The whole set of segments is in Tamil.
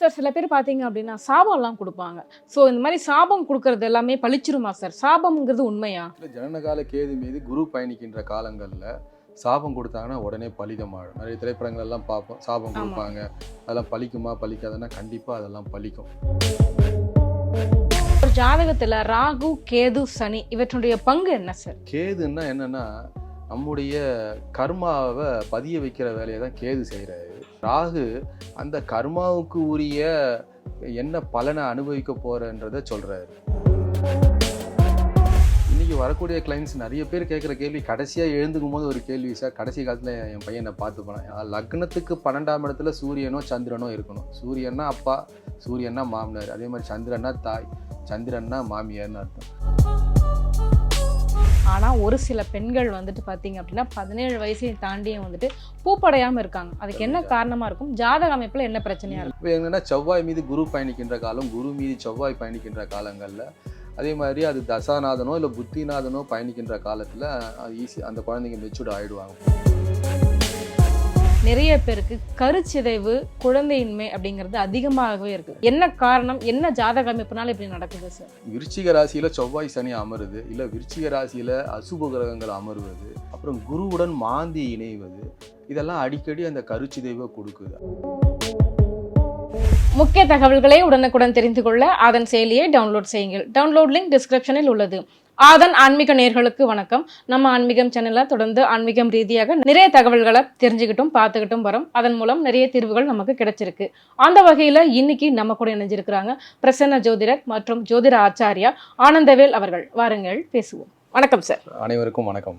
சார் சில பேர் பார்த்தீங்க அப்படின்னா சாபம்லாம் கொடுப்பாங்க. ஸோ இந்த மாதிரி சாபம் கொடுக்கறது எல்லாமே பழிச்சிருமா சார்? சாபம்ங்கிறது உண்மையா? இல்லை ஜனனகால கேது மீது குரு பயணிக்கின்ற காலங்களில் சாபம் கொடுத்தாங்கன்னா உடனே பலிதமாகும் நிறைய திரைப்படங்கள் எல்லாம் பார்ப்போம். சாபம். கொடுப்பாங்க. அதெல்லாம் பலிக்குமா பலிக்காதுன்னா கண்டிப்பாக அதெல்லாம் பலிக்கும். ஒரு ஜாதகத்துல ராகு கேது சனி இவற்றுடைய பங்கு என்ன சார்? கேதுன்னா என்னன்னா நம்முடைய கர்மாவை பதிய வைக்கிற வேலையை தான் கேது செய்கிறாரு ராகு அந்த கர்மாவுக்கு உரிய என்ன பலனை அனுபவிக்க போறன்றத சொல்றாரு. இன்னைக்கு வரக்கூடிய கிளைண்ட்ஸ் நிறைய பேர் கேட்குற கேள்வி கடைசியாக எழுந்துக்கும் போது ஒரு கேள்வி சார் கடைசி காலத்தில் என் பையனை பார்த்து போனேன். லக்னத்துக்கு பன்னெண்டாம் இடத்துல சூரியனோ சந்திரனோ இருக்கணும். சூரியன்னா அப்பா சூரியன்னா மாமனார். அதே மாதிரி சந்திரன்னா தாய் சந்திரன்னா மாமியார்னு அர்த்தம். ஆனா ஒரு சில பெண்கள் வந்துட்டு பாத்தீங்க அப்படின்னா பதினேழு வயசையும் தாண்டியும் வந்துட்டு பூப்படையாம இருக்காங்க. அதுக்கு என்ன காரணமா இருக்கும்? ஜாதக அமைப்புல என்ன பிரச்சனையா இருக்கும்? இப்போ என்னன்னா செவ்வாய் மீது குரு பயணிக்கின்ற காலம் குரு மீது செவ்வாய் பயணிக்கின்ற காலங்களில். அதே மாதிரி அது தசாநாதனோ இல்லை புத்திநாதனோ பயணிக்கின்ற காலத்தில் ஈஸி அந்த குழந்தைங்க மெச்சூர்ட் ஆயிடுவாங்க. நிறைய பேருக்கு கருச்சிதைவு குழந்தையின்மை அப்படிங்கிறது அதிகமாகவே இருக்கு. என்ன காரணம்? என்ன ஜாதக அமைப்புனால இப்படி நடக்குது சார் விருச்சிக ராசியில் செவ்வாய் சனி அமருது. இல்லை விருச்சிக ராசியில் அசுப கிரகங்கள் அமருவது. அப்புறம் குருவுடன் மாந்தி இணைவது. இதெல்லாம் அடிக்கடி அந்த கருச்சிதைவை கொடுக்குது. முக்கிய தகவல்களை உடனுக்குடன் தெரிந்து கொள்ள அதன் செயலியை டவுன்லோட் செய்யுங்கள். டவுன்லோட் லிங்க் டிஸ்கிரிப்ஷனில் உள்ளது. ஆதன் ஆன்மீக நேர்களுக்கு வணக்கம். நம்ம ஆன்மீகம் சேனல்ல தொடர்ந்து ஆன்மீகம் ரீதியாக நிறைய தகவல்களை தெரிஞ்சுக்கிட்டும் பார்த்துக்கிட்டும் வரோம். அதன் மூலம் நிறைய தீர்வுகள் நமக்கு கிடைச்சிருக்கு. அந்த வகையில இன்னைக்கு நம்ம கூட இணைஞ்சிருக்கிறாங்க பிரசன்ன ஜோதிடர் மற்றும் ஜோதிட ஆச்சாரியா ஆனந்தவேல் அவர்கள். வாருங்கள் பேசுவோம். வணக்கம் சார் அனைவருக்கும் வணக்கம்.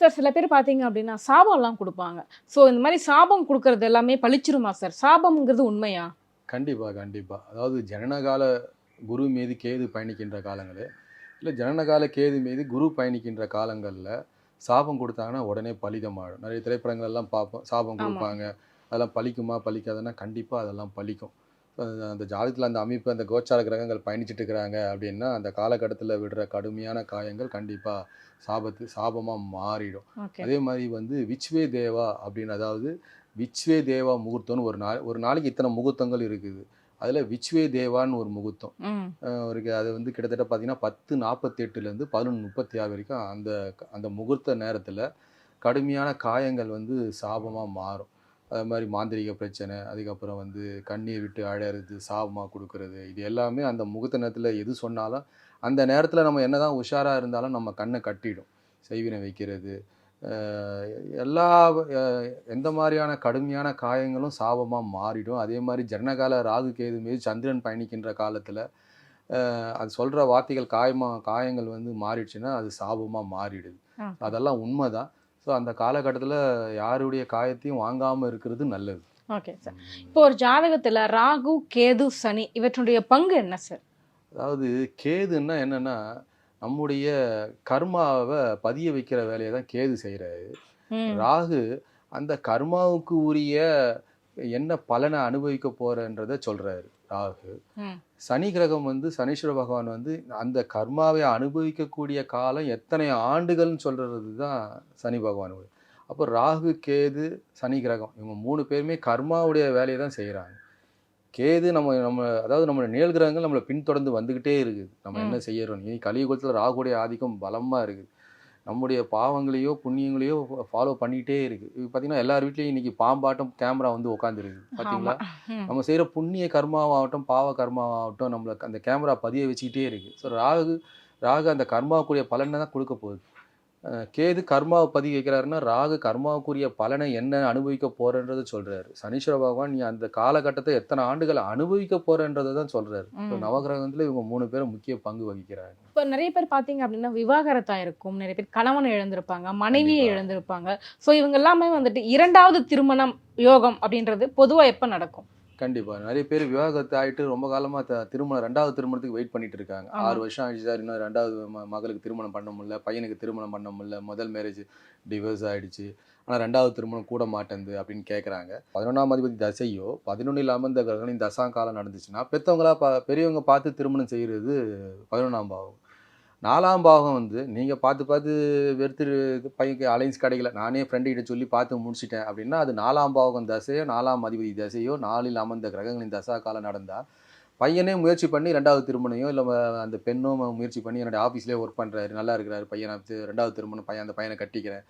சார் சில பேர் பார்த்தீங்க அப்படின்னா சாபம்லாம் கொடுப்பாங்க. ஸோ இந்த மாதிரி சாபம் கொடுக்கறது எல்லாமே பழிச்சிருமா சார் சாபம்ங்கிறது உண்மையா? கண்டிப்பாக கண்டிப்பாக அதாவது ஜனனகால குரு மீது கேது பயணிக்கின்ற காலங்கள் இல்லை ஜனனகால கேது மீது குரு பயணிக்கின்ற காலங்களில் சாபம் கொடுத்தாங்கன்னா உடனே பலிதமாகும் நிறைய திரைப்படங்கள் எல்லாம் பார்ப்போம் சாபம். கொடுப்பாங்க. அதெல்லாம் பலிக்குமா பலிக்காதுன்னா கண்டிப்பாக அதெல்லாம் பலிக்கும். அந்த- ஜாதகத்தில் அந்த அமைப்பு அந்த கோச்சார கிரகங்கள் பயணிச்சுட்டு இருக்கிறாங்க அப்படின்னா அந்த காலகட்டத்தில் விடுற கடுமையான காயங்கள் கண்டிப்பாக சாபத்து சாபமாக மாறிடும். அதே மாதிரி வந்து விச்வே தேவா அப்படின்னு அதாவது விச்வே தேவா முகூர்த்தம்னு ஒரு நாள் ஒரு நாளைக்கு இத்தனை முகூர்த்தங்கள் இருக்குது. அதில் விச்வே தேவான்னு ஒரு முகூர்த்தம். இருக்கு அது வந்து கிட்டத்தட்ட பார்த்தீங்கன்னா பத்து நாற்பத்தெட்டுலேருந்து பதினொன்று முப்பத்தி ஆறு வரைக்கும் அந்த அந்த முகூர்த்த நேரத்தில் கடுமையான காயங்கள் வந்து சாபமாக மாறும். அது மாதிரி மாந்திரிக பிரச்சனை அதுக்கப்புறம் வந்து கண்ணீர் விட்டு அழறது சாபமாக கொடுக்கறது இது எல்லாமே அந்த முகூர்த்த நேரத்தில் எது சொன்னாலும் அந்த நேரத்தில் நம்ம என்னதான் உஷாராக இருந்தாலும் நம்ம கண்ணை கட்டிடும். செய்வினை வைக்கிறது எல்லா எந்த மாதிரியான கடுமையான காயங்களும் சாபமாக மாறிடும். அதே மாதிரி ஜனனகால ராகு கேது மீது சந்திரன் பயணிக்கின்ற காலத்தில் அது சொல்கிற வார்த்தைகள் காயமா காயங்கள் வந்து மாறிடுச்சுன்னா அது சாபமாக மாறிடுது. அதெல்லாம் உண்மைதான். ஸோ அந்த காலகட்டத்தில் யாருடைய காயத்தையும் வாங்காமல் இருக்கிறது நல்லது. ஓகே சார் இப்போ ஒரு ஜாதகத்துல ராகு கேது சனி இவற்றுடைய பங்கு என்ன சார்? அதாவது கேதுன்னா என்னன்னா நம்முடைய கர்மாவை பதிய வைக்கிற வேலையை தான் கேது செய்கிறாரு. ராகு அந்த கர்மாவுக்கு உரிய என்ன பலனை அனுபவிக்க போறன்றத சொல்றாரு ராகு. சனி கிரகம் வந்து சனீஸ்வர பகவான் வந்து அந்த கர்மாவை அனுபவிக்கக்கூடிய காலம் எத்தனை ஆண்டுகள்னு சொல்றது தான் சனி பகவான் அப்போ ராகு கேது சனி கிரகம் இவங்க மூணு பேருமே கர்மாவுடைய வேலையை தான் செய்கிறாங்க கேது நம்ம நம்ம அதாவது நம்ம நிழல் கிரகங்கள் நம்மளை பின்தொடர்ந்து வந்துக்கிட்டே இருக்குது. நம்ம என்ன செய்யறோம்? இனி கலியுகத்தில் ராகுடைய ஆதிக்கம் பலமாக இருக்குது. நம்முடைய பாவங்களையோ புண்ணியங்களையோ ஃபாலோ பண்ணிக்கிட்டே இருக்குது. இப்போ பார்த்தீங்கன்னா எல்லார் வீட்லேயும் இன்னைக்கு பாம்பாட்டம் கேமரா வந்து உட்காந்துருக்கு பார்த்தீங்களா நம்ம செய்கிற புண்ணிய கர்மாவாகட்டும் பாவ கர்மாவாகட்டும் நம்மளை அந்த கேமரா பதிய வச்சுக்கிட்டே இருக்குது. ஸோ ராகு ராகு அந்த கர்மாவுக்குரிய பலனை தான் கொடுக்க போகுது. கேது கர்மாவை பதிய வைக்கிறாருன்னா ராகு கர்மாவுக்குரிய பலனை என்ன அனுபவிக்க போறன்றதை சொல்றாரு. சனீஸ்வர பகவான் நீ அந்த காலகட்டத்தை எத்தனை ஆண்டுகள் அனுபவிக்க போறன்றதை தான் சொல்றாரு. நவகிரகத்துல இவங்க மூணு பேரும் முக்கிய பங்கு வகிக்கிறாங்க. இப்போ நிறைய பேர் பார்த்தீங்க அப்படின்னா விவாகரத்தா இருக்கும். நிறைய பேர் கணவனை இழந்திருப்பாங்க மனைவியை. இழந்திருப்பாங்க. ஸோ இவங்க எல்லாமே வந்துட்டு இரண்டாவது திருமணம் யோகம் அப்படின்றது பொதுவா எப்போ நடக்கும்? கண்டிப்பா. நிறைய பேர் விவாகரத்து ஆயிட்டு ரொம்ப காலமா த- திருமணம் ரெண்டாவது திருமணத்துக்கு வெயிட் பண்ணிட்டு இருக்காங்க. ஆறு வருஷம் ஆயிடுச்சு சார். இன்னும் ரெண்டாவது மகளுக்கு திருமணம் பண்ண முடியல. பையனுக்கு திருமணம் பண்ண முடியல. முதல் மேரேஜ் டிவோர்ஸ் ஆயிடுச்சு. ஆனா ரெண்டாவது திருமணம் கூட மாட்டேங்குது அப்படின்னு கேட்குறாங்க பதினொன்றாம் அதிபதி தசையோ பதினொன்றில் அமர்ந்த கிரகணின் தசாங்காலம் நடந்துச்சுன்னா பெற்றவங்களா பா பெரியவங்க பார்த்து திருமணம் செய்கிறது பதினொன்றாம் பாவம். நாலாம் பாவம் வந்து நீங்கள் பார்த்து பார்த்து வெறுத்து பையனுக்கு அலைன்ஸ் கிடைக்கல. நானே ஃப்ரெண்டு கிட்ட சொல்லி பார்த்து முடிச்சிட்டேன். அப்படின்னா அது நாலாம் பாவகம் தசையோ நாலாம் அதிபதி தசையோ நாலில் அமர்ந்த கிரகங்களின் தசா காலம் நடந்தால் பையனே முயற்சி பண்ணி ரெண்டாவது திருமணையோ இல்லை அந்த பெண்ணும் முயற்சி பண்ணி என்னோட ஆஃபீஸ்லேயே ஒர்க் பண்ணுறாரு நல்லா இருக்கிறாரு. பையன் ரெண்டாவது திருமணம் பையன் அந்த பையனை கட்டிக்கிறேன்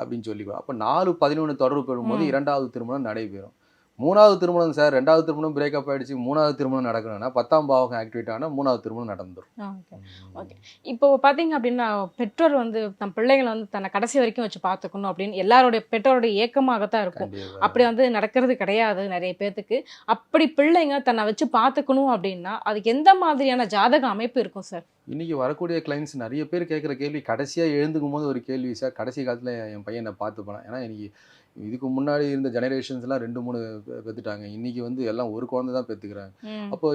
அப்படின்னு சொல்லிக்குவோம் அப்போ நாலு பதினொன்று தொடர்பு பெறும்போது. இரண்டாவது திருமணம் நடைபெறும். மூணாவது திருமணம் சார் ரெண்டாவது திருமணம் பிரேக்கப் ஆயிடுச்சு மூணாவது திருமணம் நடக்கணும்னா பத்தாம் பாவகம் ஆக்டிவேட் ஆனால் மூணாவது திருமணம் நடந்துரும். ஓகே ஓகே இப்போ பாத்தீங்க அப்படின்னா பெற்றோர் வந்து தன் பிள்ளைகளை வந்து தன்னை கடைசி வரைக்கும் வச்சு பார்த்துக்கணும் அப்படின்னு எல்லாருடைய பெற்றோருடைய ஏக்கமாகத்தான் இருக்கும். அப்படி வந்து நடக்கிறது கிடையாது நிறைய பேர்த்துக்கு அப்படி பிள்ளைங்க தன்னை வச்சு பார்த்துக்கணும் அப்படின்னா அதுக்கு எந்த மாதிரியான ஜாதக அமைப்பு இருக்கும் சார்? இன்னைக்கு வரக்கூடிய கிளைண்ட்ஸ் நிறைய பேர் கேட்குற கேள்வி கடைசியாக எழுந்துக்கும் போது ஒரு கேள்வி சார். கடைசி காலத்தில் என் பையனை பார்த்து போனேன். ஏன்னா இன்னைக்கு இதுக்கு முன்னாடி இருந்த ஜெனரேஷன்ஸ்லாம் ரெண்டு மூணு பெ- பெத்துட்டாங்க. இன்னைக்கு வந்து எல்லாம் ஒரு குழந்தை தான் பெற்றுக்கிறாங்க அப்போ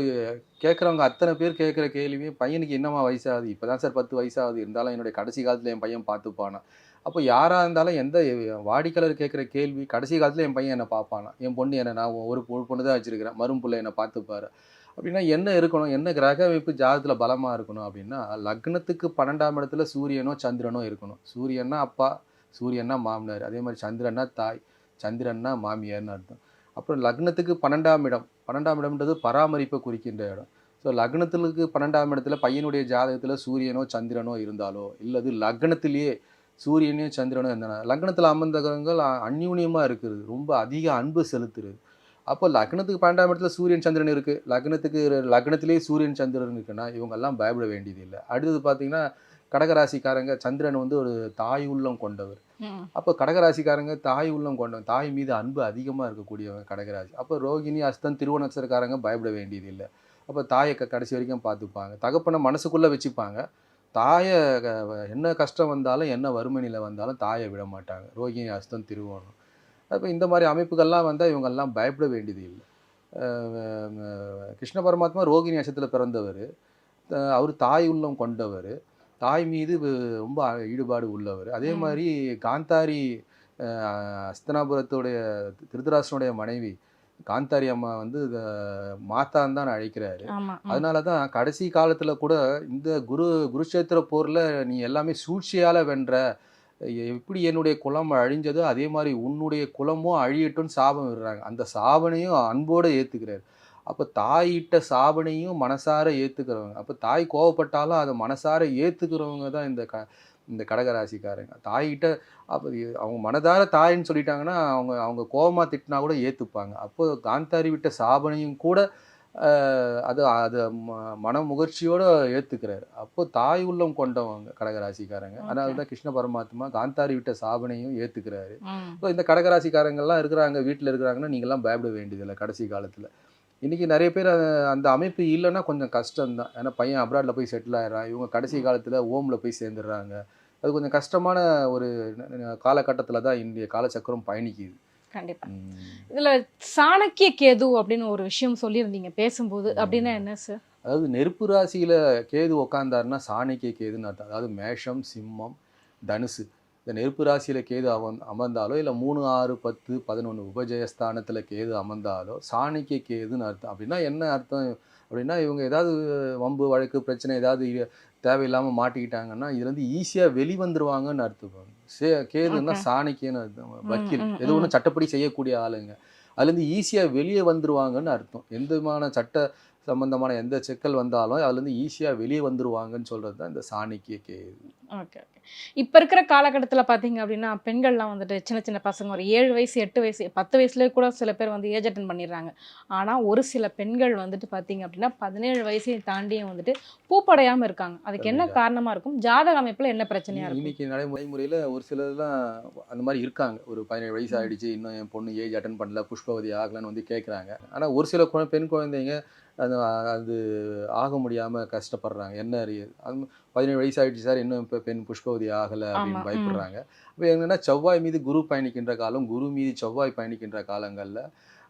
கேட்குறவங்க அத்தனை பேர் கேட்குற கேள்வி பையனுக்கு என்னம்மா வயசாகுது? இப்போ தான் சார் பத்து வயசாகுது. இருந்தாலும் என்னுடைய கடைசி காலத்தில் என் பையன் பார்த்துப்பானா? அப்போ யாராக இருந்தாலும் எந்த வாடிக்கையாளர் கேட்குற கேள்வி கடைசி காலத்தில் என் பையன் என்னை பார்ப்பானா? என் பொண்ணு என்ன? நான் ஒரு பொண்ணு தான் வச்சிருக்கிறேன். மரும்புள்ள என்னை பார்த்துப்பாரு. அப்படின்னா என்ன இருக்கணும்? என்ன கிரக அமைப்பு ஜாதகத்தில் பலமாக இருக்கணும் அப்படின்னா லக்னத்துக்கு பன்னெண்டாம் இடத்துல சூரியனோ சந்திரனோ இருக்கணும். சூரியன்னா அப்பா சூரியன்னா மாமனார் அதே மாதிரி சந்திரன்னா தாய் சந்திரன்னா மாமியார்னு அர்த்தம். அப்புறம் லக்னத்துக்கு பன்னெண்டாம் இடம். பன்னெண்டாம் இடம்ன்றது பராமரிப்பை குறிக்கின்ற இடம். ஸோ லக்னத்துக்கு பன்னெண்டாம் இடத்துல பையனுடைய ஜாதகத்தில் சூரியனோ சந்திரனோ இருந்தாலோ இல்லது லக்னத்திலேயே சூரியனையும் சந்திரனோ இருந்தாலும் லக்னத்தில் அமர்ந்த கிரகங்கள் அ- இருக்கிறது. ரொம்ப அதிக அன்பு செலுத்துறது. அப்போ லக்னத்துக்கு பன்னெண்டாம் இடத்துல சூரியன் சந்திரன் இருக்குது லக்னத்துக்கு லக்னத்திலேயே சூரியன் சந்திரன் இருக்குன்னா இவங்கெல்லாம் பயப்பட வேண்டியது இல்லை அடுத்தது பார்த்திங்கன்னா கடகராசிக்காரங்க சந்திரன் வந்து ஒரு தாய் உள்ளம் கொண்டவர். அப்போ கடகராசிக்காரங்க தாய் உள்ளம் கொண்டவங்க தாய் மீது அன்பு அதிகமாக இருக்கக்கூடியவங்க கடகராசி. அப்போ ரோகிணி அஸ்தன் திருவனக்சரக்காரங்க பயப்பட வேண்டியது இல்லை அப்போ தாயை க- கடைசி வரைக்கும் பார்த்துப்பாங்க. தகப்பனை மனசுக்குள்ளே வச்சுப்பாங்க. தாயை என்ன கஷ்டம் வந்தாலும் என்ன வறுமை நிலை வந்தாலும் தாயை விட மாட்டாங்க. ரோகிணி அஸ்தன் திருவோணம் அப்போ இந்த மாதிரி அமைப்புகள்லாம் வந்தால் இவங்கெல்லாம் பயப்பட வேண்டியது இல்லை கிருஷ்ண பரமாத்மா ரோகிணி நட்சத்திரத்தில் பிறந்தவர். அவர் தாய் உள்ளம் கொண்டவர். தாய் மீது ரொம்ப ஈடுபாடு உள்ளவர் அதே. மாதிரி காந்தாரி அஹ், அஸ்தனாபுரத்துடைய திருதராசனுடைய மனைவி காந்தாரி அம்மா வந்து மாத்தான்னு தான் அழைக்கிறாரு. அதனால தான் கடைசி காலத்தில் கூட இந்த குரு குருஷேத்திர போரில் நீ எல்லாமே சூழ்ச்சியால் வென்ற எப்படி என்னுடைய குலம் அழிஞ்சதோ அதே மாதிரி உன்னுடைய குலமும் அழியட்டும்னு சாபம் விடுறாங்க அந்த சாபனையும் அன்போடு ஏற்றுக்கிறார் அப்போ தாயிட்ட சாபனையும் மனசார ஏற்றுக்கிறவங்க அப்போ தாய் கோவப்பட்டாலும் அதை மனசார ஏற்றுக்கிறவங்க தான் இந்த க இந்த கடகராசிக்காரங்க. தாயிட்ட அப்போ அவங்க மனதார தாயின்னு சொல்லிட்டாங்கன்னா அவங்க அவங்க கோவமாக திட்டினா கூட ஏற்றுப்பாங்க அப்போ காந்தாரி விட்ட சாபனையும் கூட அது அது ம- மன முகர்ச்சியோட ஏற்றுக்கிறாரு அப்போ தாய் உள்ளம் கொண்டவங்க கடகராசிக்காரங்க. அதனால தான் கிருஷ்ண பரமாத்மா காந்தாரி விட்ட சாபனையும் ஏற்றுக்கிறாரு. ஸோ இந்த கடகராசிக்காரங்கெல்லாம் இருக்கிறாங்க வீட்டில் இருக்கிறாங்கன்னா நீங்கள்லாம் பயப்பட வேண்டியதில்லை கடைசி காலத்தில். இன்றைக்கி நிறைய பேர் அந்த- அமைப்பு இல்லைன்னா கொஞ்சம் கஷ்டம்தான். ஏன்னா பையன் அப்ராடில் போய் செட்டில் ஆயிடுறான். இவங்க கடைசி காலத்தில் ஓமில் போய் சேர்ந்துடுறாங்க. அது கொஞ்சம் கஷ்டமான ஒரு காலகட்டத்தில் தான் இந்திய காலச்சக்கரம் பயணிக்குது. கண்டிப்பா. இதுல சாணக்கிய கேது அப்படின்னு ஒரு விஷயம் சொல்லியிருந்தீங்க பேசும்போது. அப்படின்னா என்ன சார் அதாவது நெருப்பு ராசியில் கேது உக்காந்தாருன்னா சாணிக்கிய கேதுன்னு அர்த்தம். அதாவது மேஷம் சிம்மம் தனுசு. இந்த நெருப்பு ராசியில் கேது அவன் அமர்ந்தாலோ இல்லை மூணு ஆறு பத்து பதினொன்று உபஜயஸ்தானத்தில் கேது அமர்ந்தாலோ சாணிக்கிய கேதுன்னு அர்த்தம். அப்படின்னா என்ன அர்த்தம்? அப்படின்னா இவங்க ஏதாவது வம்பு வழக்கு பிரச்சனை ஏதாவது தேவையில்லாமல் மாட்டிக்கிட்டாங்கன்னா இதுலேருந்து ஈஸியாக வெளிவந்துருவாங்கன்னு அர்த்தம். சே கேதுன்னா Okay. சாணிக்கியன்னு அர்த்தம். வக்கீல். எது. ஒன்றும் சட்டப்படி செய்யக்கூடிய ஆளுங்க. அதுலேருந்து ஈஸியாக வெளியே வந்துருவாங்கன்னு அர்த்தம். எந்த விதமான சட்ட சம்பந்தமான எந்த சிக்கல் வந்தாலும் அதுலேருந்து ஈஸியாக வெளியே வந்துருவாங்கன்னு சொல்கிறது தான் இந்த சாணிக்கிய கேது. ஓகே ஓகே இப்போ இருக்கிற காலகட்டத்தில் பார்த்தீங்க அப்படின்னா பெண்கள்லாம் வந்துட்டு சின்ன சின்ன பசங்க ஒரு ஏழு வயசு எட்டு வயசு பத்து வயசுலேயே கூட சில பேர் வந்து ஏஜ் அட்டன் பண்ணிடுறாங்க. ஆனால் ஒரு சில பெண்கள் வந்துட்டு பார்த்தீங்க அப்படின்னா பதினேழு வயசையும் தாண்டியும் வந்துட்டு பூப்படையாமல் இருக்காங்க. அதுக்கு என்ன. காரணமாக இருக்கும்? ஜாதக அமைப்பில் என்ன பிரச்சனையாக இருக்கும்? இன்னைக்கு நடைமுறை முறையில் ஒரு சிலர்லாம் அந்த மாதிரி இருக்காங்க. ஒரு பதினேழு வயசு ஆயிடுச்சு இன்னும் என் பொண்ணு ஏஜ் அட்டன் பண்ணல புஷ்பவதி ஆகலன்னு வந்து கேட்குறாங்க ஆனால் ஒரு சில பெண் குழந்தைங்க அது அது ஆக முடியாமல் கஷ்டப்படுறாங்க. என்ன அது பதினேழு வயசு ஆயிடுச்சு சார் இன்னும் இப்போ பெண் புஷ்பவதி ஆகலை அப்படின்னு. பயப்படுறாங்க. அப்போ என்னன்னா செவ்வாய் மீது குரு பயணிக்கின்ற காலம் குரு மீது செவ்வாய் பயணிக்கின்ற காலங்களில்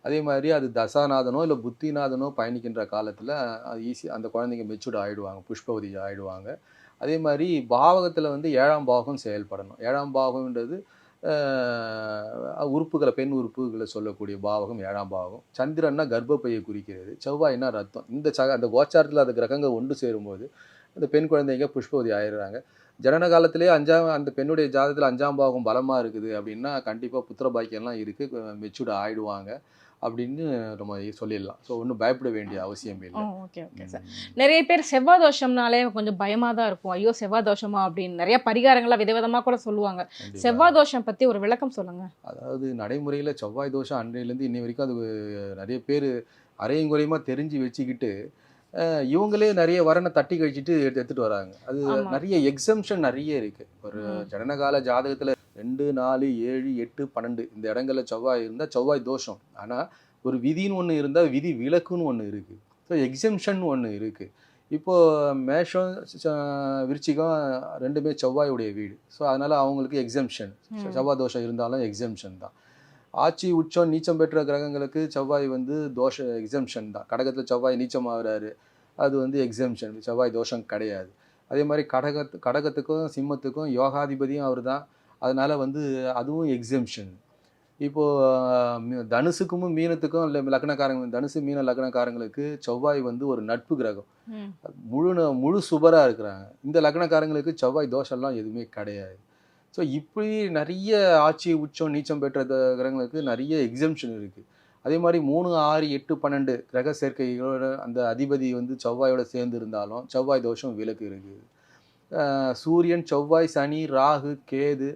அதே மாதிரி அது தசாநாதனோ இல்லை புத்திநாதனோ பயணிக்கின்ற காலத்தில் அது ஈஸி அந்த குழந்தைங்க மெச்சூர்ட் ஆகிடுவாங்க புஷ்பவதி ஆகிடுவாங்க அதே மாதிரி பாவகத்தில் வந்து ஏழாம் பாவகம் செயல்படணும். ஏழாம் பாவகம்ன்றது உறுப்புகளை பெண் உறுப்புகளை சொல்லக்கூடிய பாவகம் ஏழாம் பாவகம் சந்திரன்னா கர்ப்பப்பையை குறிக்கிறது செவ்வாய்னா ரத்தம். இந்த சக அந்த கோச்சாரத்தில் அந்த கிரகங்கள் ஒன்று சேரும்போது அந்த பெண் குழந்தைங்க புஷ்பவதி ஆயிடுறாங்க. ஜனன காலத்திலே அஞ்சாம் அந்த பெண்ணுடைய ஜாதகத்தில் அஞ்சாம் பாவம் பலமாக இருக்குது அப்படின்னா கண்டிப்பாக புத்திர பாக்கியம்லாம் இருக்குது மெச்சூர்ட் ஆயிடுவாங்க அப்படின்னு நம்ம சொல்லிடலாம். ஸோ ஒன்றும் பயப்பட வேண்டிய அவசியம் இல்லை. ஓகே ஓகே சார் நிறைய பேர் செவ்வாய் தோஷம்னாலே கொஞ்சம் பயமா தான் இருக்கும். ஐயோ செவ்வாய் தோஷமா அப்படின்னு நிறைய பரிகாரங்களா விதவிதமா கூட சொல்லுவாங்க. செவ்வாய் தோஷம் பத்தி ஒரு விளக்கம் சொல்லுங்க. அதாவது நடைமுறையில் செவ்வாய் தோஷம் அன்றையிலேருந்து இன்னை வரைக்கும் அது நிறைய பேர் அரையும் குறையுமா தெரிஞ்சு வச்சுக்கிட்டு இவங்களே நிறைய வரனை தட்டி கழிச்சிட்டு எடுத்து எடுத்துட்டு வராங்க. அது. நிறைய எக்ஸம்ஷன் நிறைய இருக்கு. ஒரு. ஜனனகால ஜாதகத்தில் ரெண்டு நாலு ஏழு எட்டு பன்னெண்டு இந்த இடங்கள்ல செவ்வாய் இருந்தால் செவ்வாய் தோஷம். ஆனால் ஒரு விதின்னு ஒன்று இருந்தால் விதி விலக்குன்னு ஒன்று இருக்குது ஸோ எக்ஸம்ஷன் ஒன்று இருக்குது இப்போ மேஷம் விருச்சிகம் ரெண்டுமே செவ்வாயுடைய வீடு. ஸோ அதனால அவங்களுக்கு எக்ஸம்ஷன். செவ்வாய் தோஷம் இருந்தாலும் எக்ஸம்ஷன் தான். ஆட்சி உச்சம் நீச்சம் பெற்ற கிரகங்களுக்கு செவ்வாய் வந்து தோஷ எக்ஸம்ஷன் தான். கடகத்தில் செவ்வாய் நீச்சம் ஆகுறாரு. அது வந்து எக்ஸம்ஷன் செவ்வாய் தோஷம் கிடையாது. அதே மாதிரி கடகத்து கடகத்துக்கும் சிம்மத்துக்கும் யோகாதிபதியும் அவர் தான். அதனால வந்து அதுவும் எக்ஸம்ஷன் இப்போ ஆஹ், மி- தனுசுக்கும் மீனத்துக்கும் இல்லை லக்னக்காரங்க தனுசு மீன லக்னக்காரங்களுக்கு செவ்வாய் வந்து ஒரு நட்பு கிரகம். முழு முழு சுபராக இருக்கிறாங்க. இந்த லக்னக்காரங்களுக்கு செவ்வாய் தோஷம்லாம் எதுவுமே கிடையாது. ஸோ இப்படி நிறைய ஆட்சி உச்சம் நீச்சம் பெற்ற கிரகங்களுக்கு நிறைய எக்ஸம்ஷன் இருக்குது அதே மாதிரி மூணு ஆறு எட்டு பன்னெண்டு கிரக சேர்க்கைகளோட அந்த அதிபதி வந்து செவ்வாயோட சேர்ந்து இருந்தாலும் செவ்வாய் தோஷம் விலக்கு இருக்குது சூரியன் செவ்வாய் சனி ராகு கேது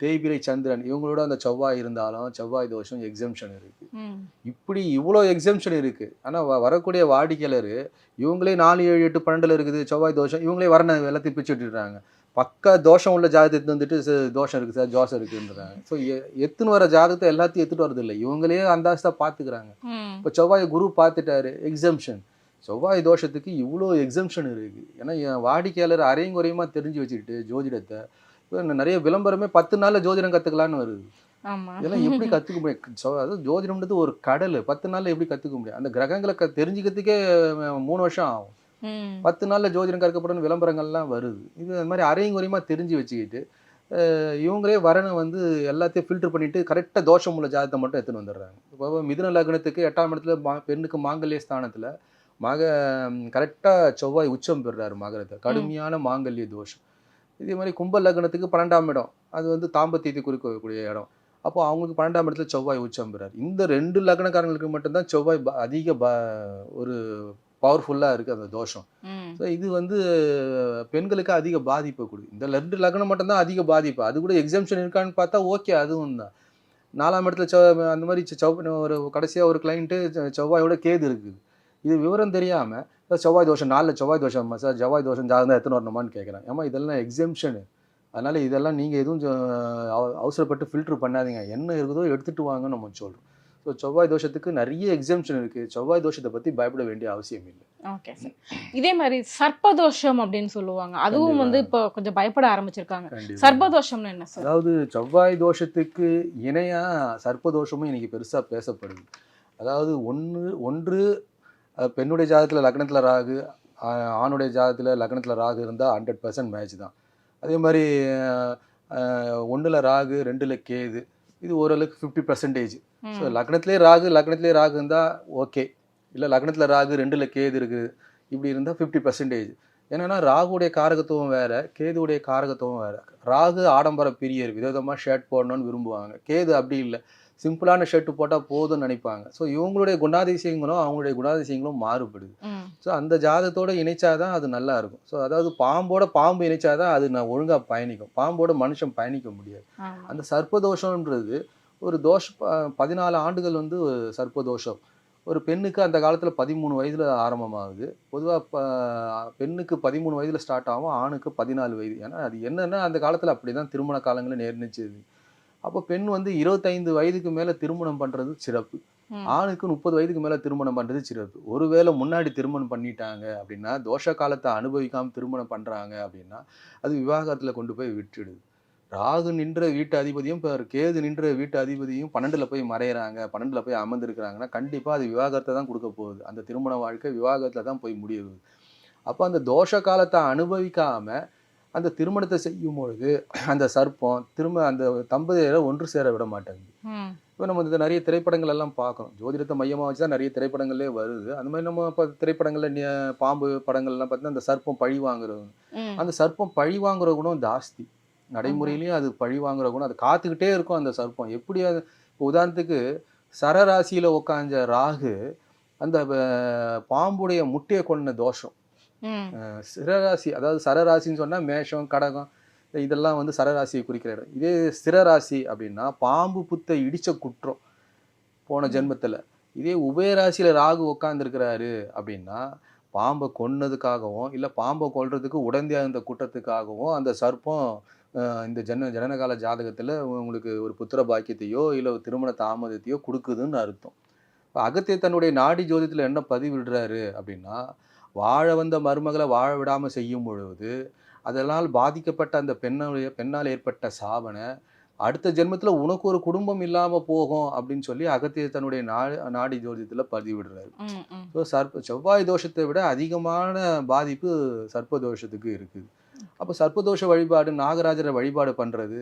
தேய்பிரை சந்திரன் இவங்களோட அந்த செவ்வாய் இருந்தாலும் செவ்வாய் தோஷம் எக்ஸம்ஷன் இருக்குது ம். இப்படி இவ்வளோ எக்ஸம்ஷன் இருக்குது ஆனால் வரக்கூடிய வாடிக்கையாளர் இவங்களே நாலு ஏழு எட்டு பன்னெண்டில் இருக்குது செவ்வாய் தோஷம் இவங்களே வரண எல்லாத்தையும் பிரிச்சு விட்டுடுறாங்க. பக்க தோஷம் உள்ள ஜாதகத்தை வந்துட்டு "சார், தோஷம் இருக்குது சார் ஜோசம் இருக்குன்றாங்க ஸோ எத்துன்னு வர ஜாதகத்தை எல்லாத்தையும் எடுத்துட்டு வரது இல்லை. இவங்களே அந்தாஸ்தா பார்த்துக்கிறாங்க. இப்போ செவ்வாய் குரு பார்த்துட்டாரு எக்ஸம்ஷன் செவ்வாய் தோஷத்துக்கு இவ்வளோ எக்ஸம்ஷன் இருக்குது ஏன்னா என் வாடிக்கையாளர் அரையும் குறையுமா தெரிஞ்சு வச்சுக்கிட்டு ஜோதிடத்தை. இப்போ நிறைய விளம்பரமே பத்து நாளில் ஜோதிடம் கற்றுக்கலான்னு வருது. இதெல்லாம் எப்படி கற்றுக்க முடியும்? சொ- அதாவது ஜோதிடம்ன்றது ஒரு கடல். பத்து நாளில் எப்படி கற்றுக்க முடியும்? அந்த கிரகங்களை க தெரிஞ்சுக்கிறதுக்கே மூணு வருஷம் ஆகும். பத்து நாளில் ஜோதிடம் கற்கப்படும் விளம்பரங்கள்லாம் வருது. இது அந்த மாதிரி அரையும் குறையுமா தெரிஞ்சு வச்சுக்கிட்டு இவங்களே வரனை வந்து எல்லாத்தையும் ஃபில்டர் பண்ணிட்டு கரெக்டாக தோஷம் உள்ள ஜாதகத்தை மட்டும் எடுத்துன்னு வந்துடுறாங்க. இப்போ மிதுன லக்னத்துக்கு எட்டாம் இடத்துல மா பெண்ணுக்கு மாங்கல்ய ஸ்தானத்தில் மக கரெக்டாக செவ்வாய் உச்சம் பெறுறாரு மகரத்தை. கடுமையான மாங்கல்ய தோஷம். இதே மாதிரி கும்ப லக்னத்துக்கு பன்னெண்டாம் இடம். அது வந்து தாம்பத்தியத்தை குறிக்கக்கூடிய இடம். அப்போ அவங்களுக்கு பன்னெண்டாம் இடத்துல செவ்வாய் உச்சம் பெறாரு. இந்த ரெண்டு லக்னக்காரங்களுக்கு மட்டும்தான் செவ்வாய் அதிக ப ஒரு பவர்ஃபுல்லாக இருக்குது அந்த தோஷம். ஸோ இது வந்து பெண்களுக்கு அதிக பாதிப்பை கொடுக்கும். இந்த ரெண்டு லக்னம் மட்டும்தான் அதிக பாதிப்பு. அது கூட எக்ஸாம்ஷன் இருக்கான்னு பார்த்தா ஓகே அதுவும் தான். நாலாம் இடத்துல செவ் அந்த மாதிரி செவ் ஒரு கடைசியாக ஒரு கிளைண்ட்டு செவ்வாயோட கேது இருக்குது. இது விவரம் தெரியாமல் செவ்வாய் தோஷம் நாளில் செவ்வாய் தோஷம் சார் செவ்வாய் தோஷம் ஜாதகம் எத்தனை வரணுமான்னு கேட்குறேன் ஏமா இதெல்லாம் எக்ஸம்ஷனு அதனால் இதெல்லாம் நீங்கள் எதுவும் அவசரப்பட்டு ஃபில்ட்ரு பண்ணாதீங்க. என்ன இருக்குதோ எடுத்துகிட்டு வாங்கன்னு நம்ம சொல்கிறோம் ஸோ செவ்வாய் தோஷத்துக்கு நிறைய எக்ஸம்ஷன் இருக்குது செவ்வாய் தோஷத்தை பற்றி பயப்பட வேண்டிய அவசியம் இல்லை. ஓகே சார் இதே மாதிரி சர்ப்பதோஷம் அப்படின்னு சொல்லுவாங்க. அதுவும். வந்து இப்போ கொஞ்சம் பயப்பட ஆரம்பிச்சிருக்காங்க. சர்ப்பதோஷம்னு என்ன சார் அதாவது செவ்வாய் தோஷத்துக்கு இணையா சர்ப்பதோஷமும் இன்னைக்கு பெருசா பேசப்படுது. அதாவது ஒன்று ஒன்று பெண்ணுடைய ஜாதகத்தில் லக்னத்தில் ராகு ஆணுடைய ஜாதகத்தில் லக்னத்தில் ராகு இருந்தால் ஹண்ட்ரட் பர்சன்ட் மேட்ச் தான். அதே மாதிரி ஒன்றில் ராகு ரெண்டில் கேது இது ஓரளவுக்கு ஃபிஃப்டி பர்சன்டேஜ். ஸோ லக்னத்திலே ராகு லக்னத்திலே ராகு இருந்தால் ஓகே இல்லை லக்னத்தில் ராகு ரெண்டில் கேது இருக்குது. இப்படி இருந்தால் ஃபிஃப்டி பர்சன்டேஜ் என்னன்னா ராகுடைய காரகத்துவம் வேற கேதுவுடைய காரகத்துவம் வேற. ராகு ஆடம்பர பிரியர் விதவிதமாக ஷர்ட் போடணும்னு விரும்புவாங்க. கேது அப்படி இல்லை. சிம்பிளான ஷர்ட் போட்டால் போதும்னு நினைப்பாங்க. ஸோ இவங்களுடைய குணாதிசயங்களும் அவங்களுடைய குணாதிசயங்களும் மாறுபடுது. ஸோ அந்த ஜாதத்தோட இணைச்சாதான் அது நல்லா இருக்கும். ஸோ அதாவது பாம்போட பாம்பு இணைச்சாதான் அது நான் ஒழுங்காக பயணிக்கும். பாம்போட மனுஷன் பயணிக்க முடியாது. அந்த சர்ப்பதோஷம்ன்றது ஒரு தோஷ பதினாலு ஆண்டுகள் வந்து ஒரு சர்ப்பதோஷம். ஒரு பெண்ணுக்கு அந்த காலத்தில் பதிமூணு வயதில் ஆரம்பமாகுது. பொதுவாக பெண்ணுக்கு பதிமூணு வயதில் ஸ்டார்ட் ஆகும் ஆணுக்கு பதினாலு வயது. ஏன்னா அது என்னன்னா அந்த காலத்தில் அப்படி தான் திருமண காலங்களை நிர்ணயிச்சது அப்போ பெண் வந்து இருபத்தைந்து வயதுக்கு மேலே திருமணம் பண்ணுறது சிறப்பு. ஆணுக்கு முப்பது வயதுக்கு மேலே திருமணம் பண்ணுறது சிறப்பு. ஒருவேளை முன்னாடி திருமணம் பண்ணிட்டாங்க அப்படின்னா தோஷ காலத்தை அனுபவிக்காமல் திருமணம் பண்ணுறாங்க அப்படின்னா அது விவாகரத்தில் கொண்டு போய் விட்டுடுது. ராகு நின்ற வீட்டு அதிபதியும் இப்போ கேது நின்ற வீட்டு அதிபதியும் பன்னெண்டுல போய் மறையிறாங்க பன்னெண்டுல போய் அமர்ந்திருக்கிறாங்கன்னா கண்டிப்பா அது விவாகரத்தை தான் கொடுக்க போகுது. அந்த திருமண வாழ்க்கை விவாகரத்துல தான் போய் முடியுது அப்போ அந்த தோஷ காலத்தை அனுபவிக்காம அந்த திருமணத்தை செய்யும் பொழுது அந்த சர்ப்பம் திரும்ப அந்த தம்பதியரை ஒன்று சேர விட மாட்டேங்குது. இப்போ நம்ம இந்த நிறைய திரைப்படங்கள் எல்லாம் பார்க்குறோம். ஜோதிடத்தை மையமாக வச்சு தான் நிறைய திரைப்படங்களே வருது. அந்த மாதிரி நம்ம இப்போ திரைப்படங்கள்ல நி- பாம்பு படங்கள்லாம் பார்த்தீங்கன்னா அந்த சர்ப்பம் பழி வாங்குறது. அந்த சர்ப்பம் பழி வாங்குற குணம் ஜாஸ்தி. நடைமுறையிலையும் அது பழி வாங்குற குணம். அது காத்துக்கிட்டே இருக்கும் அந்த சர்ப்பம். எப்படி அது இப்போ உதாரணத்துக்கு சரராசியில உட்காந்த ராகு அந்த பாம்புடைய முட்டையை கொண்ட தோஷம். சிரராசி அதாவது சரராசின்னு சொன்னா மேஷம் கடகம் இதெல்லாம் வந்து சரராசியை குறிக்கிற இடம். இதே ஸ்திரராசி அப்படின்னா பாம்பு புத்தை இடிச்ச குற்றம் போன ஜென்மத்துல. இதே உபயராசியில ராகு உட்காந்துருக்கிறாரு அப்படின்னா பாம்பை கொன்னதுக்காகவும் இல்லை பாம்பை கொல்றதுக்கு உடந்தையா இருந்த குற்றத்துக்காகவும் அந்த சர்ப்பம் இந்த ஜன ஜனனகால ஜாதகத்துல உங்களுக்கு ஒரு புத்திர பாக்கியத்தையோ இல்லை ஒரு திருமண தாமதத்தையோ கொடுக்குதுன்னு அர்த்தம். இப்போ அகத்திய தன்னுடைய நாடி ஜோதியத்தில் என்ன பதிவிடுறாரு அப்படின்னா வாழ வந்த மருமகளை வாழ விடாம செய்யும் பொழுது அதனால் பாதிக்கப்பட்ட அந்த பெண்ணுடைய பெண்ணால் ஏற்பட்ட சாபனை அடுத்த ஜென்மத்துல உனக்கு ஒரு குடும்பம் இல்லாம போகும் அப்படின்னு சொல்லி அகத்திய தன்னுடைய நாடி நாடி ஜோதியத்துல பதிவிடுறாரு. ஸோ சர்ப்ப செவ்வாய் தோஷத்தை விட அதிகமான பாதிப்பு சர்ப்ப தோஷத்துக்கு இருக்குது. அப்போ சர்ப்பதோஷ வழிபாடு நாகராஜரை வழிபாடு பண்ணுறது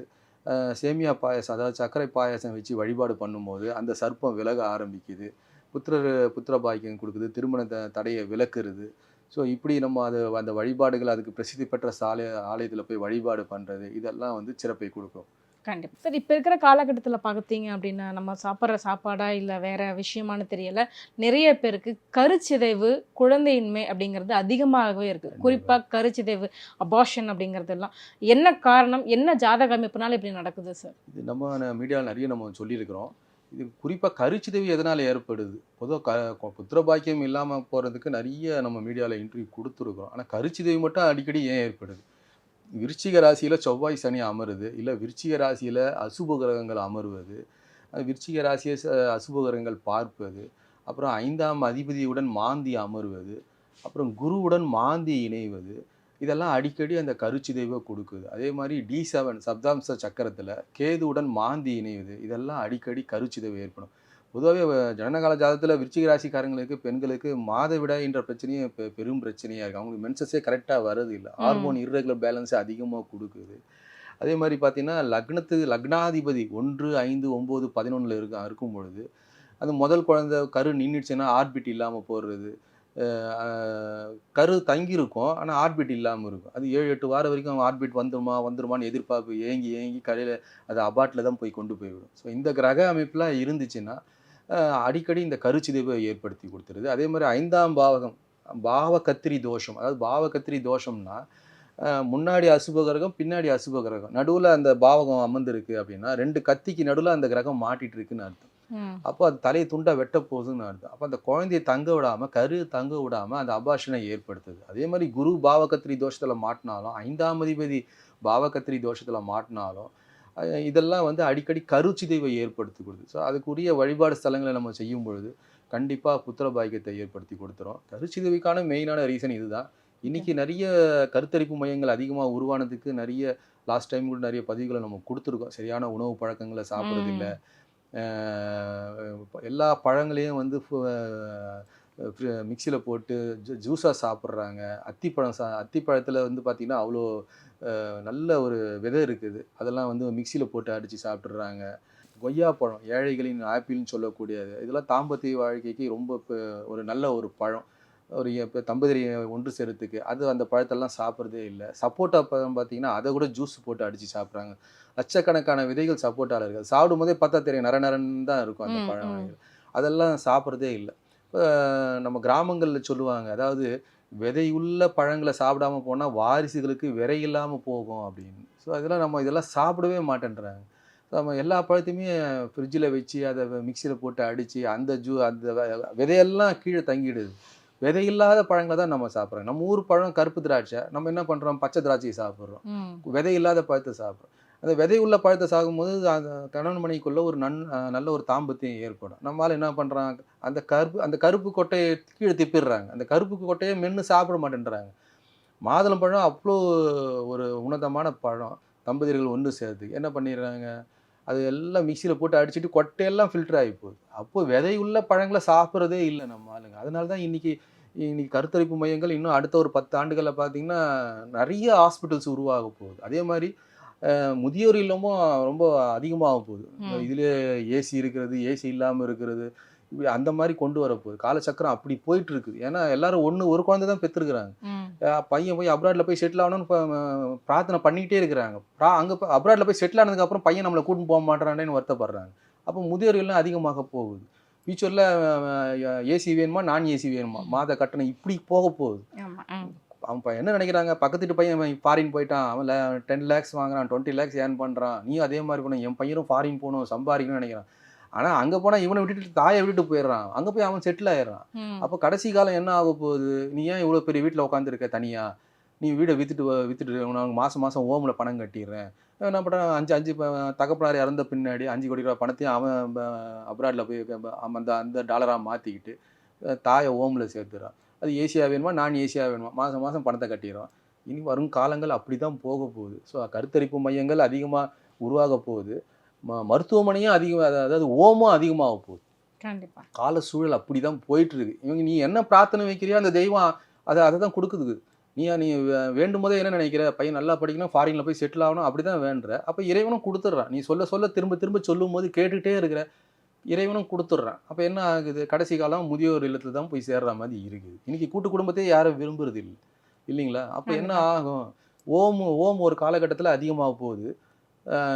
சேமியா பாயாசம் அதாவது சர்க்கரை பாயாசம் வச்சு வழிபாடு பண்ணும்போது அந்த சர்ப்பம் விலக ஆரம்பிக்குது. புத்திர புத்திர பாக்கியம் கொடுக்குது திருமண தடையை விலக்குறது. ஸோ இப்படி நம்ம அது அந்த வழிபாடுகள் அதுக்கு பிரசித்தி பெற்ற சாலை ஆலயத்தில் போய் வழிபாடு பண்ணுறது இதெல்லாம் வந்து சிறப்பை கொடுக்கும். கண்டிப்பா. சார் இப்போ இருக்கிற காலகட்டத்துல பார்த்தீங்க அப்படின்னா நம்ம சாப்பிட்ற சாப்பாடா இல்லை வேற விஷயமானு தெரியல. நிறைய பேருக்கு கருச்சிதைவு குழந்தையின்மை அப்படிங்கிறது அதிகமாகவே இருக்கு. கண்டிப்பா. குறிப்பா கருச்சிதைவு அபார்ஷன் அப்படிங்கிறது எல்லாம் என்ன காரணம் என்ன ஜாதக அமைப்புனால இப்படி நடக்குது சார் இது நம்ம மீடியாவில் நிறைய நம்ம சொல்லியிருக்கிறோம். இது குறிப்பாக கருச்சிதவி எதனால் ஏற்படுது? பொதுவாக க புத்திரபாக்கியம் இல்லாமல் போகிறதுக்கு நிறைய நம்ம மீடியாவில் இன்டர்வியூ கொடுத்துருக்குறோம். ஆனால் கருச்சிதவி மட்டும் அடிக்கடி ஏன் ஏற்படுது? விருச்சிக ராசியில் செவ்வாய் சனி அமருது. இல்லை விருச்சிக ராசியில் அசுப கிரகங்கள் அமருவது. விருச்சிக ராசியை ச- அசுப கிரகங்கள் பார்ப்பது. அப்புறம் ஐந்தாம் அதிபதியுடன் மாந்தி அமருவது. அப்புறம் குருவுடன் மாந்தி இணைவது. இதெல்லாம் அடிக்கடி அந்த கருச்சிதைவை கொடுக்குது. அதே மாதிரி டி செவன் சப்தாம்ச சக்கரத்தில் கேதுவுடன் மாந்தி இணையுது. இதெல்லாம் அடிக்கடி கருச்சிதைவு ஏற்படும். பொதுவாகவே ஜனனகால ஜாதகத்தில் விருச்சிக ராசிக்காரங்களுக்கு பெண்களுக்கு மாதவிடாய் என்ற பிரச்சனையே பெரும் பிரச்சனையாக இருக்குது அவங்களுக்கு மென்சஸே கரெக்டாக வரது இல்லை. ஹார்மோன் இர்ரெகுலர் பேலன்ஸை அதிகமாக கொடுக்குது. அதே மாதிரி பார்த்தீங்கன்னா லக்னத்துக்கு லக்னாதிபதி ஒன்று ஐந்து ஒம்பது பதினொன்றில் இருக்க இருக்கும் பொழுது அது முதல் குழந்தை கரு நின்றுச்சுன்னா ஆர்பிட் இல்லாமல் போடுறது கரு தங்கியிருக்கும். ஆனால் ஆர்பிட் இல்லாமல் இருக்கும். அது ஏழு எட்டு வாரம் வரைக்கும் ஆர்பிட் வந்துருமா வந்துருமான்னு எதிர்பார்ப்பு ஏங்கி ஏங்கி கடையில் அது அபாட்டில் தான் போய் கொண்டு போய்விடும். ஸோ இந்த கிரக அமைப்புலாம் இருந்துச்சுன்னா அடிக்கடி இந்த கருச்சிதைவை ஏற்படுத்தி கொடுத்துருது. அதே மாதிரி ஐந்தாம் பாவகம் பாவ கத்திரி தோஷம். அதாவது பாவ கத்திரி தோஷம்னா முன்னாடி அசுப கிரகம் பின்னாடி அசுப கிரகம். நடுவில் அந்த பாவகம் அமர்ந்திருக்கு அப்படின்னா ரெண்டு கத்திக்கு நடுவில் அந்த கிரகம் மாட்டிகிட்டு இருக்குன்னு அர்த்தம். அப்போ அது தலையை துண்டா வெட்ட போகுதுன்னு அர்த்தம். அப்போ அந்த குழந்தையை தங்க விடாம கரு தங்க விடாம அந்த அபாஷனை ஏற்படுத்துது. அதே மாதிரி குரு பாவகத்திரி தோஷத்துல மாட்டினாலும் ஐந்தாம் அதிபதி பாவகத்திரி தோஷத்துல மாட்டினாலும் இதெல்லாம் வந்து அடிக்கடி கருச்சிதைவை ஏற்படுத்தி கொடுது ஸோ அதுக்குரிய வழிபாடு ஸ்தலங்களை நம்ம செய்யும் பொழுது கண்டிப்பாக புத்திர பாக்கியத்தை ஏற்படுத்தி கொடுத்துரும். கருச்சிதைவுக்கான மெயினான ரீசன் இதுதான். இன்னைக்கு நிறைய கருத்தரிப்பு மையங்கள் அதிகமாக உருவானதுக்கு நிறைய லாஸ்ட் டைம் கூட நிறைய பதிவுகளை நம்ம கொடுத்துருக்கோம். சரியான உணவு பழக்கங்களை சாப்பிட்றது. இல்லை எல்லா பழங்களையும் வந்து மிக்சியில் போட்டு ஜூ ஜூஸாக சாப்பிட்றாங்க. அத்திப்பழம் சா அத்திப்பழத்தில் வந்து பார்த்திங்கன்னா அவ்வளோ நல்ல ஒரு விதை இருக்குது. அதெல்லாம் வந்து மிக்சியில் போட்டு அடித்து சாப்பிட்றாங்க. கொய்யாப்பழம் ஏழைகளின் ஆப்பிள்னு சொல்லக்கூடியது. இதெல்லாம் தாம்பத்திய வாழ்க்கைக்கு ரொம்ப ஒரு நல்ல ஒரு பழம். ஒரு இப்போ தம்பதியை ஒன்று சேரத்துக்கு அது அந்த பழத்தெல்லாம் சாப்பிட்றதே இல்லை. சப்போட்டா பழம் பார்த்தீங்கன்னா அதை கூட ஜூஸ் போட்டு அடித்து சாப்பிட்றாங்க. லட்சக்கணக்கான விதைகள் சப்போட்டால இருக்குது சாப்பிடும் போதே பார்த்தா தெரியும். நர நரன்னு தான் இருக்கும் அந்த பழம். அதெல்லாம் சாப்பிட்றதே இல்லை. இப்போ நம்ம கிராமங்களில் சொல்லுவாங்க அதாவது விதையுள்ள பழங்களை சாப்பிடாம போனால் வாரிசுகளுக்கு விரை இல்லாமல் போகும் அப்படின்னு. ஸோ அதெல்லாம் நம்ம இதெல்லாம் சாப்பிடவே மாட்டேன்றாங்க. நம்ம எல்லா பழத்தையுமே ஃப்ரிட்ஜில் வச்சு அதை மிக்சியில் போட்டு அடித்து அந்த ஜூ அந்த விதையெல்லாம் கீழே தங்கிடுது. விதையில்லாத பழங்களை தான் நம்ம சாப்பிட்றோம். நம்ம ஊர் பழம் கருப்பு திராட்சை நம்ம என்ன பண்ணுறோம் பச்சை திராட்சையை சாப்பிட்றோம். விதை இல்லாத பழத்தை சாப்பிட்றோம். அந்த விதை உள்ள பழத்தை சாகும்போது அந்த கணவன் மணிக்குள்ள ஒரு நன் நல்ல ஒரு தாம்பத்தியம் ஏற்படும். நம்மளால என்ன பண்ணுறாங்க அந்த கருப்பு அந்த கருப்பு கொட்டையை கீழே திப்பிடுறாங்க. அந்த கருப்பு கொட்டையை மென்று சாப்பிட மாட்டேன்றாங்க. மாதுளம்பழம் அவ்வளோ ஒரு உன்னதமான பழம். தம்பதியர்கள் ஒன்று சேர்த்து. என்ன பண்ணிடுறாங்க? அது எல்லாம் மிக்சியில் போட்டு அடிச்சுட்டு கொட்டையெல்லாம் ஃபில்டர் ஆகி போகுது. அப்போ விதையுள்ள பழங்களை சாப்பிட்றதே இல்லை நம்ம ஆளுங்க. அதனால தான் இன்னைக்கு இன்னைக்கு கருத்தரிப்பு மையங்கள் இன்னும் அடுத்த ஒரு பத்து ஆண்டுகளில் பார்த்தீங்கன்னா நிறைய ஹாஸ்பிட்டல்ஸ் உருவாக போகுது. அதே மாதிரி முதியோர் இல்லமும் ரொம்ப அதிகமாக போகுது. ம். இதுலேயே ஏசி இருக்கிறது ஏசி இல்லாமல் இருக்கிறது இப்படி அந்த மாதிரி கொண்டு வர போகுது. காலச்சக்கரம் அப்படி போயிட்டு இருக்குது. ஏன்னா எல்லாரும் ஒன்று ஒரு குழந்தை தான் பெற்றுருக்குறாங்க பையன் போய் அப்ராட்ல போய் செட்டில் ஆகணும்னு பிரார்த்தனை பண்ணிக்கிட்டே இருக்கிறாங்க. அங்கே அப்ராட்ல போய் செட்டில் ஆனதுக்கு அப்புறம் பையன் நம்மளை கூட்டின்னு போக மாட்டானேன்னு வருத்தப்படுறாங்க. அப்போ முதியோர்கள்லாம் அதிகமாக போகுது. ஃபியூச்சரில் ஏசி வேணுமா நான் ஏசி வேணுமா? மாத கட்டணம் இப்படி போக போகுது. அவன் என்ன நினைக்கிறாங்க? பக்கத்து வீட்டு பையன் ஃபாரின் போயிட்டான். அவன் டென் லேக்ஸ் வாங்குறான் டுவெண்ட்டி லேக்ஸ் ஏர்ன் பண்ணுறான் நீயும் அதே மாதிரி பண்ணணும் என் பையனும் ஃபாரின் போகணும் சம்பாதிக்கணும்னு நினைக்கிறான். ஆனால் அங்கே போனால் இவனை விட்டுட்டு தாயை விட்டுட்டு போயிடுறான். அங்கே போய் அவன் செட்டில் ஆயிடுறான். அப்போ கடைசி காலம் என்ன ஆக போகுது? நீ ஏன் இவ்வளோ பெரிய வீட்டில் உட்காந்துருக்க தனியா? நீ வீடை வித்துட்டு வித்துட்டு உனக்கு மாதம் மாதம் ஓமில் பணம் கட்டிடுறேன். என்ன பண்ணுறான் அஞ்சு அஞ்சு தகப்பனார் இறந்த பின்னாடி அஞ்சு கோடி ரூபா பணத்தையும் அவன் அப்ராடில் போய் அந்த அந்த டாலராக மாற்றிக்கிட்டு தாயை ஓமில் சேர்த்துறான். அது ஏசியா வேணுமா? நான் ஏசியா வேணுமா? மாதம் மாதம் பணத்தை கட்டிடுறான். இனி வரும் காலங்கள் அப்படி தான் போக போகுது. ஸோ கருத்தரிப்பு மையங்கள் அதிகமாக உருவாக போகுது. ம மருத்துவமனையும் அதிகம் அதாவது ஓமும் அதிகமாக போகுது. கண்டிப்பா. கால சூழல் அப்படி தான் போயிட்டு இருக்கு. இவங்க நீ என்ன பிரார்த்தனை வைக்கிறியோ அந்த தெய்வம் அதை அதை தான் கொடுக்குது. நீ நீ வே- வேண்டும் போதே என்ன நினைக்கிற? பையன் நல்லா படிக்கணும் ஃபாரினில் போய் செட்டில் ஆகணும் அப்படி தான் வேண்டுற அப்போ இறைவனும் கொடுத்துட்றான். நீ சொல்ல சொல்ல திரும்ப திரும்ப சொல்லும் போது கேட்டுகிட்டே இருக்கிற இறைவனும் கொடுத்துட்றான். அப்போ என்ன ஆகுது? கடைசி காலம் முதியோர் இல்லத்தில் தான் போய் சேர்ற மாதிரி இருக்குது. இன்னைக்கு கூட்டு குடும்பத்தையே யாரும் விரும்புறது இல்லை இல்லைங்களா? அப்போ என்ன ஆகும்? ஓம் ஓம் ஒரு காலகட்டத்தில் அதிகமாக போகுது.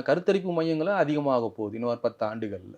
கருத்தரிப்பு மையங்களும் அதிகமாக போகுது இன்னும் ஒரு பத்து ஆண்டுகளில்.